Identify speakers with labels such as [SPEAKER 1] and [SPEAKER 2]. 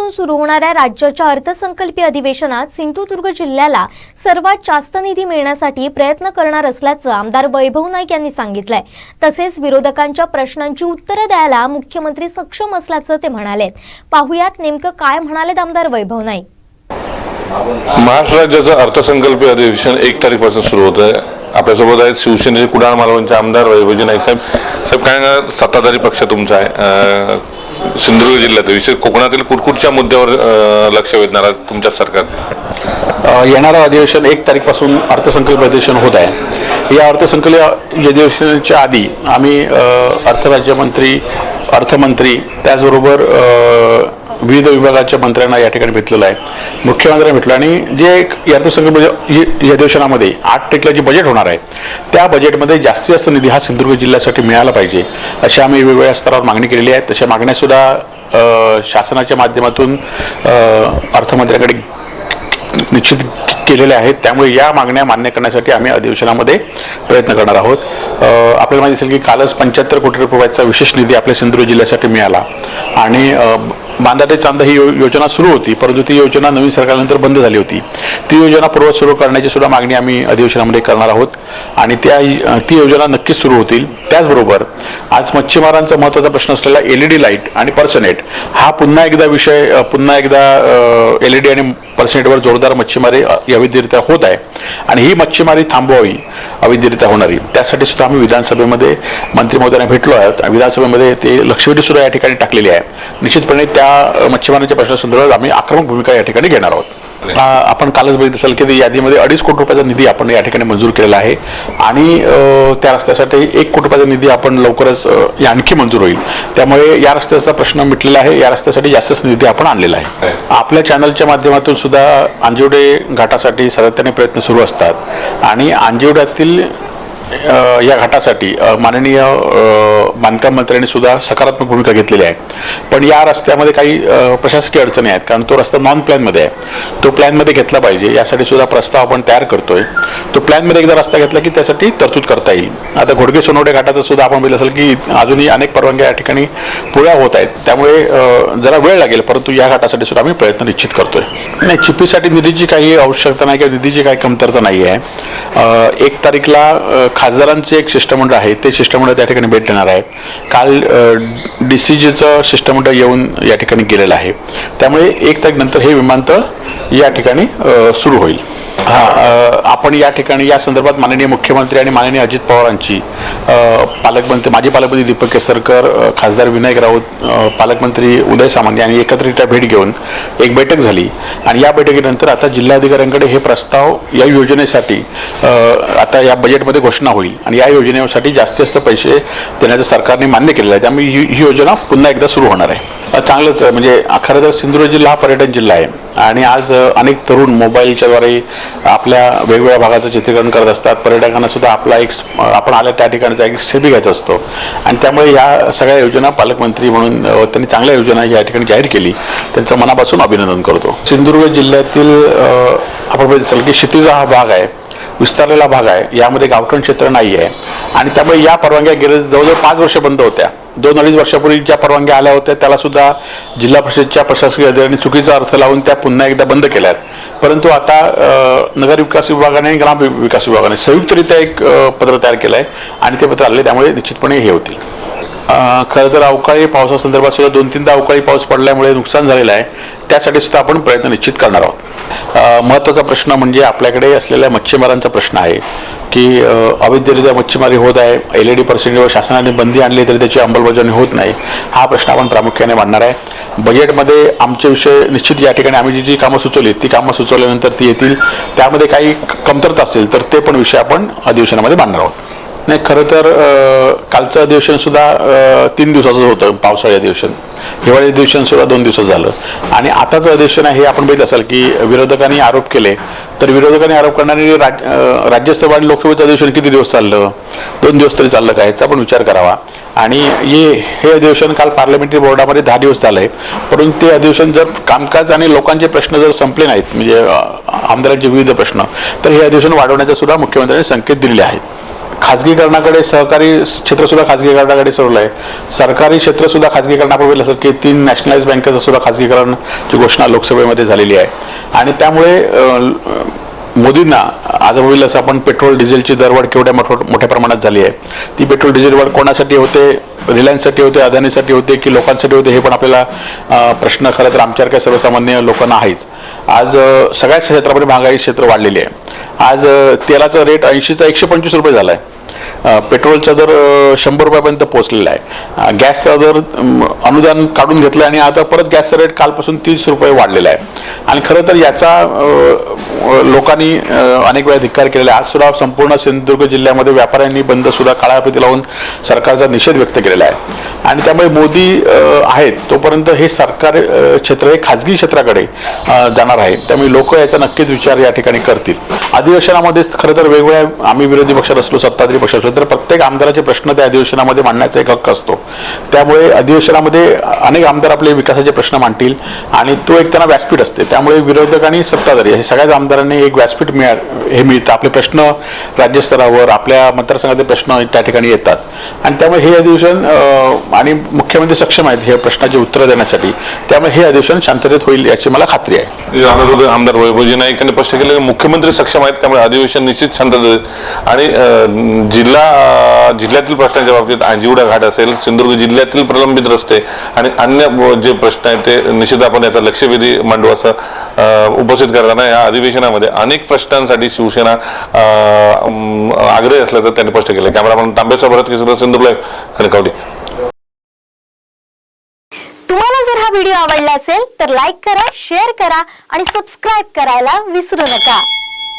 [SPEAKER 1] पासून सुरू होणाऱ्या राज्याच्या अर्थसंकल्पीय अधिवेशनात सिंधुदुर्ग जिल्ह्याला सर्वात जास्त निधी मिळण्यासाठी प्रयत्न करणार असल्याचं आमदार वैभव नाईक यांनी सांगितलंय. तसेच विरोधकांच्या प्रश्नांची उत्तरं द्यायला मुख्यमंत्री सक्षम असल्याचं ते म्हणाले पाहुयात नेमकं काय म्हणालेत आमदार वैभव नाईक.
[SPEAKER 2] महाराष्ट्र राज्याचं अर्थसंकल्पीय अधिवेशन एक तारीखपासून सुरू होत आहे आपल्यासोबत आहेत शिवसेनेचे कुडाळ मालवणचे आमदार वैभवजी नाईक साहेब. साहेब काय सत्ताधारी पक्ष तुमचा आहे? सिंधुदुर्ग जिल्ह्यात विशेष कोकणातील कुठकुठच्या मुद्द्यावर लक्ष वेधणार आहे तुमच्या सरकारचे.
[SPEAKER 3] येणारं अधिवेशन एक तारीखपासून अर्थसंकल्प अधिवेशन होत आहे. या अर्थसंकल्प अधिवेशनाच्या आधी आम्ही अर्थराज्यमंत्री अर्थमंत्री त्याचबरोबर विविध विभागाच्या मंत्र्यांना या ठिकाणी भेटलेलं आहे. मुख्यमंत्र्यांना भेटलं आणि जे एक या अर्थसंकल्प म्हणजे या अधिवेशनामध्ये आठ टक्के जे बजेट होणार आहे त्या बजेटमध्ये जास्तीत जास्त निधी हा सिंधुदुर्ग जिल्ह्यासाठी मिळाला पाहिजे. अशा आम्ही वेगवेगळ्या स्तरावर मागणी केलेली आहे. तशा मागण्यासुद्धा शासनाच्या माध्यमातून अर्थमंत्र्यांकडे निश्चित केलेल्या आहेत. त्यामुळे या मागण्या मान्य करण्यासाठी आम्ही अधिवेशनामध्ये प्रयत्न करणार आहोत. आपल्याला माहिती असेल की कालच पंच्याहत्तर कोटी रुपयाचा विशेष निधी आपल्या सिंधुदुर्ग जिल्ह्यासाठी मिळाला. आणि अ, बांधाटे चांदा ही यो- योजना सुरू होती परंतु ती योजना नवीन सरकारनंतर बंद झाली होती. ती योजना पूर्वत सुरू करण्याची सुद्धा मागणी आम्ही अधिवेशनामध्ये करणार आहोत आणि त्या ती योजना नक्कीच सुरू होतील. त्याचबरोबर आज मच्छीमारांचा महत्त्वाचा प्रश्न असलेला एल ई डी लाइट आणि पर्सनेट हा पुन्हा एकदा विषय पुन्हा एकदा एल ई डी आणि पर्सेंटवर जोरदार मच्छीमारी अवैधरित्या होत आहे. आणि ही मच्छीमारी थांबवावी अवैधरित्या होणारी. त्यासाठी सुद्धा आम्ही विधानसभेमध्ये मंत्री महोदयांना भेटलो आहोत. आणि विधानसभेमध्ये ते लक्षवेधी सुद्धा या ठिकाणी टाकलेली आहे. निश्चितपणे त्या मच्छीमारांच्या प्रश्नासंदर्भात आम्ही आक्रमक भूमिका या ठिकाणी घेणार आहोत. आपण कालच बघितलं असेल की यादीमध्ये अडीच कोटी रुपयाचा निधी आपण या ठिकाणी मंजूर केलेला आहे. आणि त्या रस्त्यासाठी एक कोटी रुपयाचा निधी आपण लवकरच आणखी मंजूर होईल. त्यामुळे या रस्त्याचा प्रश्न मिटलेला आहे. या रस्त्यासाठी जास्तच निधी आपण आणलेला आहे. आपल्या चॅनलच्या माध्यमातून सुद्धा अंजिवडे घाटासाठी सातत्याने प्रयत्न सुरू असतात. आणि अंजिवड्यातील या घाटासाठी माननीय बांधकाम मंत्र्यांनी सुद्धा सकारात्मक भूमिका घेतलेली आहे. पण या रस्त्यामध्ये काही प्रशासकीय अडचणी आहेत कारण तो रस्ता नॉन प्लॅनमध्ये आहे. तो प्लॅनमध्ये घेतला पाहिजे यासाठी सुद्धा प्रस्ताव आपण तयार करतोय. तो प्लॅनमध्ये एकदा रस्ता घेतला की त्यासाठी तरतूद करता येईल. आता घोडगे सोनवडे घाटाचं सुद्धा आपण बघितलं असेल की अजूनही अनेक परवानग्या या ठिकाणी पुऱ्या होत आहेत. त्यामुळे जरा वेळ लागेल परंतु या घाटासाठी सुद्धा आम्ही प्रयत्न निश्चित करतोय. नाही चिपीसाठी निधीची काही आवश्यकता नाही किंवा निधीची काही कमतरता नाही आहे एक तारीखला खासदारांचे एक शिष्टमंडळ आहे ते शिष्टमंडळ त्या ठिकाणी भेट देणार आहे. काल डी सी जीचं शिष्टमंडळ येऊन या ठिकाणी गेलेलं आहे. त्यामुळे एक तारखेनंतर हे विमानतळ या ठिकाणी सुरू होईल. हा आपण या ठिकाणी या संदर्भात माननीय मुख्यमंत्री आणि माननीय अजित पवारांची पालकमंत्री माजी पालकमंत्री दीपक केसरकर खासदार विनायक राऊत पालकमंत्री उदय सामंत यांनी एकत्रित्या भेट घेऊन एक बैठक झाली. आणि या बैठकीनंतर आता जिल्हाधिकाऱ्यांकडे हे प्रस्ताव या योजनेसाठी आता या बजेटमध्ये घोषणा होईल. आणि या योजनेसाठी जास्तीत जास्त पैसे देण्याचं सरकारने मान्य केलेलं आहे. त्यामुळे ही योजना पुन्हा एकदा सुरू होणार आहे. चांगलंच आहे. म्हणजे खरं तर सिंधुदुर्ग जिल्हा हा पर्यटन जिल्हा आहे. आणि आज अनेक तरुण मोबाईलच्याद्वारे आपल्या वेगवेगळ्या भागाचं चित्रीकरण करत असतात. पर्यटकांना सुद्धा आपला एक आपण आल्या त्या ठिकाणचा एक सेबी घ्यायचा असतो. आणि त्यामुळे या सगळ्या योजना पालकमंत्री म्हणून त्यांनी चांगल्या योजना या ठिकाणी जाहीर केली. त्यांचं मनापासून अभिनंदन करतो. सिंधुदुर्ग जिल्ह्यातील आपण बघितलं की शेतीचा हा भाग आहे विस्तारलेला भाग आहे. यामध्ये गावठण क्षेत्र नाही आहे आणि त्यामुळे या परवानग्या गेले जवळजवळ पाच वर्ष बंद होत्या. दोन अडीच वर्षापूर्वी ज्या परवानग्या आल्या होत्या त्याला सुद्धा जिल्हा परिषदच्या प्रशासकीय अधिकाऱ्यांनी चुकीचा अर्थ लावून त्या पुन्हा एकदा बंद केल्यात परंतु आता नगर विकास विभागाने आणि ग्राम विकास विभागाने संयुक्तरित्या एक पत्र तयार केलं आहे आणि ते पत्र आले त्यामुळे निश्चितपणे हे होतील. खरं तर अवकाळी पावसासंदर्भात सुद्धा दोन तीनदा अवकाळी पाऊस पडल्यामुळे नुकसान झालेलं आहे. त्यासाठी सुद्धा आपण प्रयत्न निश्चित करणार आहोत. महत्त्वाचा प्रश्न म्हणजे आपल्याकडे असलेल्या मच्छीमारांचा प्रश्न आहे. की अवैधरित्या मच्छीमारी होत आहे एल ई डी पर्सेंटवर शासनाने बंदी आणली तरी त्याची अंमलबजावणी होत नाही हा प्रश्न आपण प्रामुख्याने मांडणार आहे. बजेटमध्ये आमचे विषय निश्चित या ठिकाणी आम्ही जी जी कामं सुचवली ती कामं सुचवल्यानंतर ती येतील. त्यामध्ये काही कमतरता असेल तर ते पण विषय आपण अधिवेशनामध्ये मांडणार आहोत. नाही खरं तर कालचं अधिवेशन सुद्धा तीन दिवसाचं होतं पावसाळी अधिवेशन. हिवाळी अधिवेशन सुद्धा दोन दिवसाचं झालं. आणि आताचं अधिवेशन आहे हे आपण बघितलं असाल की विरोधकांनी आरोप केले. तर विरोधकांनी आरोप करणारे राज राज्यसभा आणि लोकसभेचं अधिवेशन किती दिवस चाललं? दोन दिवस तरी चाललं का? याचा पण विचार करावा. आणि हे हे अधिवेशन काल पार्लमेंटरी बोर्डामध्ये दहा दिवस झालंय. परंतु ते अधिवेशन जर कामकाज आणि लोकांचे प्रश्न जर संपले नाहीत म्हणजे आमदारांचे विविध प्रश्न तर हे अधिवेशन वाढवण्याचा सुद्धा मुख्यमंत्र्यांनी संकेत दिलेले आहेत. खाजगीकरणाकडे सहकारी क्षेत्रसुद्धा खाजगीकरणाकडे सरलं आहे सरकारी क्षेत्रसुद्धा खाजगीकरणापूर्वी असं की तीन नॅशनलाइज बँकेचं सुद्धा खाजगीकरणची घोषणा लोकसभेमध्ये झालेली आहे. आणि त्यामुळे मोदींना आज होईल असं आपण पेट्रोल डिझेलची दरवाढ केवढ्या मोठ मोठ्या प्रमाणात झाली आहे. ती पेट्रोल डिझेल वाढ कोणासाठी होते? रिलायन्ससाठी होते अदानीसाठी होते की लोकांसाठी होते हे पण आपल्याला प्रश्न खरं तर आमच्यासारख्या सर्वसामान्य लोकांना आहेत आज सगळ्याच क्षेत्रामध्ये महागाई क्षेत्र वाढलेली आहे. आज तेलाचा रेट ऐंशीचा एकशे पंचवीस रुपये झाला आहे पेट्रोलचा दर शंभर रुपयापर्यंत पोहोचलेला आहे. गॅसचा दर अनुदान काढून घेतलं आणि आता परत गॅसचा रेट कालपासून तीस रुपये वाढलेला आहे. आणि खरं तर याचा लोकांनी अनेक वेळा धिक्कार केलेला आहे. आज सुद्धा संपूर्ण सिंधुदुर्ग जिल्ह्यामध्ये व्यापाऱ्यांनी बंद सुद्धा लावून सरकारचा निषेध व्यक्त केलेला आहे. आणि त्यामुळे मोदी आहेत तोपर्यंत हे सरकार क्षेत्र हे खाजगी क्षेत्राकडे जाणार आहे. त्यामुळे लोक याचा नक्कीच विचार या ठिकाणी करतील. अधिवेशनामध्येच खरं तर वेगवेगळ्या आम्ही विरोधी पक्षात असलो सत्ताधारी पक्ष असलो तर प्रत्येक आमदाराचे प्रश्न त्या अधिवेशनामध्ये मांडण्याचा एक हक्क असतो. त्यामुळे अधिवेशनामध्ये अनेक आमदार आपले विकासाचे प्रश्न मांडतील आणि तो एक त्यांना व्यासपीठ असते. त्यामुळे विरोधक आणि सत्ताधारी हे सगळ्याच आमदारांनी एक व्यासपीठ मिळा हे मिळतं. आपले प्रश्न राज्यस्तरावर आपल्या मतदारसंघाचे प्रश्न त्या ठिकाणी येतात. आणि त्यामुळे हे अधिवेशन आणि मुख्यमंत्री सक्षम आहेत हे प्रश्नाची उत्तरं देण्यासाठी. त्यामुळे हे अधिवेशन शांततेत होईल याची मला खात्री आहे.
[SPEAKER 2] आमदार वैभवजी नाईक यांनी स्पष्ट केलं मुख्यमंत्री सक्षम आहेत त्यामुळे अधिवेशन निश्चित शांततेत आणि जिल्हा समजा जिल्ह्यातील प्रश्नांच्या बाबतीत आंजिवडा घाट असेल सिंधुदुर्ग जिल्ह्यातील प्रलंबित रस्ते आणि अन्य जे प्रश्न आहेत ते निश्चित आपण याचा लक्षवेधी मांडू असं उपस्थित करताना या अधिवेशनामध्ये अनेक प्रश्नांसाठी शिवसेना आग्रही असल्याचं त्यांनी स्पष्ट केलं. कॅमेरामॅन तांबेश्वर भरत किशोर सिंधुदुर्ग कणकवली
[SPEAKER 1] तुम्हाला जर हा व्हिडिओ आवडला असेल तर लाईक करा शेअर करा आणि सबस्क्राईब करायला विसरू नका.